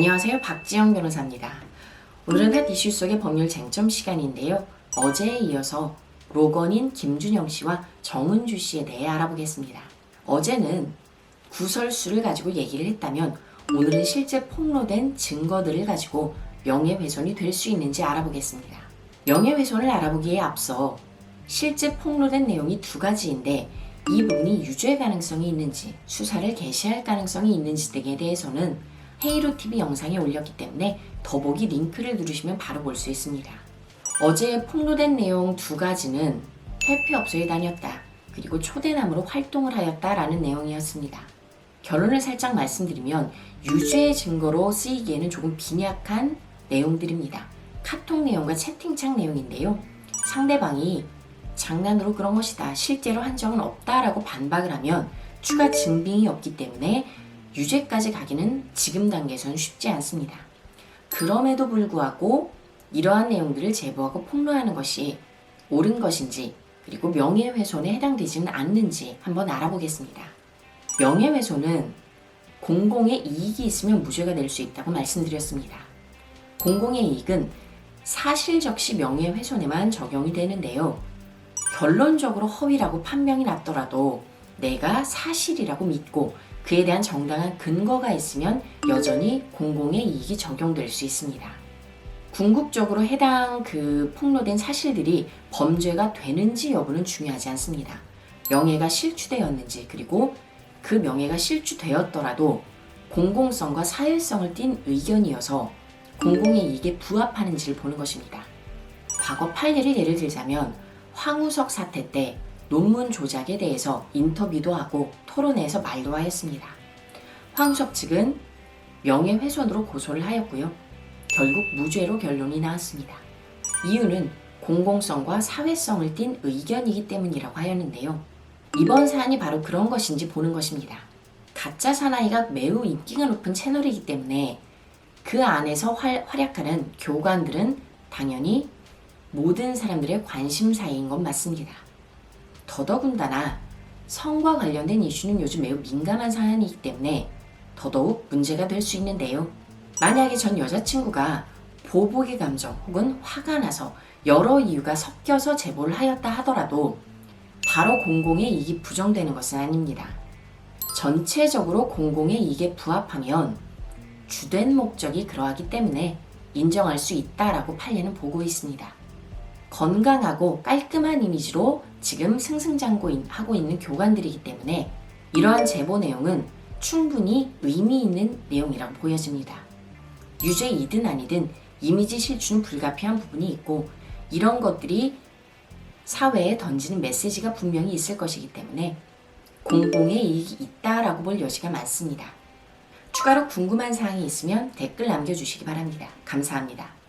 안녕하세요. 박지영 변호사입니다. 오늘은 핫 이슈 속의 법률 쟁점 시간인데요. 어제에 이어서 로건인 김준영 씨와 정은주 씨에 대해 알아보겠습니다. 어제는 구설수를 가지고 얘기를 했다면 오늘은 실제 폭로된 증거들을 가지고 명예훼손이 될 수 있는지 알아보겠습니다. 명예훼손을 알아보기에 앞서 실제 폭로된 내용이 두 가지인데 이 부분이 유죄 가능성이 있는지 수사를 개시할 가능성이 있는지 등에 대해서는 헤이로 TV 영상에 올렸기 때문에 더보기 링크를 누르시면 바로 볼 수 있습니다. 어제 폭로된 내용 두 가지는 퇴폐업소에 다녔다. 그리고 초대남으로 활동을 하였다라는 내용이었습니다. 결론을 살짝 말씀드리면 유죄의 증거로 쓰이기에는 조금 빈약한 내용들입니다. 카톡 내용과 채팅창 내용인데요. 상대방이 장난으로 그런 것이다. 실제로 한 적은 없다라고 반박을 하면 추가 증빙이 없기 때문에 유죄까지 가기는 지금 단계에서는 쉽지 않습니다. 그럼에도 불구하고 이러한 내용들을 제보하고 폭로하는 것이 옳은 것인지 그리고 명예훼손에 해당되지는 않는지 한번 알아보겠습니다. 명예훼손은 공공의 이익이 있으면 무죄가 될 수 있다고 말씀드렸습니다. 공공의 이익은 사실적시 명예훼손에만 적용이 되는데요. 결론적으로 허위라고 판명이 났더라도 내가 사실이라고 믿고 그에 대한 정당한 근거가 있으면 여전히 공공의 이익이 적용될 수 있습니다. 궁극적으로 해당 그 폭로된 사실들이 범죄가 되는지 여부는 중요하지 않습니다. 명예가 실추되었는지 그리고 그 명예가 실추되었더라도 공공성과 사회성을 띤 의견이어서 공공의 이익에 부합하는지를 보는 것입니다. 과거 판례를 예를 들자면 황우석 사태 때 논문 조작에 대해서 인터뷰도 하고 토론회에서 말도 하였습니다. 황우석 측은 명예훼손으로 고소를 하였고요. 결국 무죄로 결론이 나왔습니다. 이유는 공공성과 사회성을 띤 의견이기 때문이라고 하였는데요. 이번 사안이 바로 그런 것인지 보는 것입니다. 가짜 사나이가 매우 인기가 높은 채널이기 때문에 그 안에서 활, 활약하는 교관들은 당연히 모든 사람들의 관심사인 건 맞습니다. 더더군다나 성과 관련된 이슈는 요즘 매우 민감한 사안이기 때문에 더더욱 문제가 될 수 있는데요. 만약에 전 여자친구가 보복의 감정 혹은 화가 나서 여러 이유가 섞여서 제보를 하였다 하더라도 바로 공공의 이익이 부정되는 것은 아닙니다. 전체적으로 공공의 이익에 부합하면 주된 목적이 그러하기 때문에 인정할 수 있다라고 판례는 보고 있습니다. 건강하고 깔끔한 이미지로 지금 승승장구 하고 있는 교관들이기 때문에 이러한 제보 내용은 충분히 의미 있는 내용이라고 보여집니다. 유죄이든 아니든 이미지 실추는 불가피한 부분이 있고 이런 것들이 사회에 던지는 메시지가 분명히 있을 것이기 때문에 공공의 이익이 있다라고 볼 여지가 많습니다. 추가로 궁금한 사항이 있으면 댓글 남겨주시기 바랍니다. 감사합니다.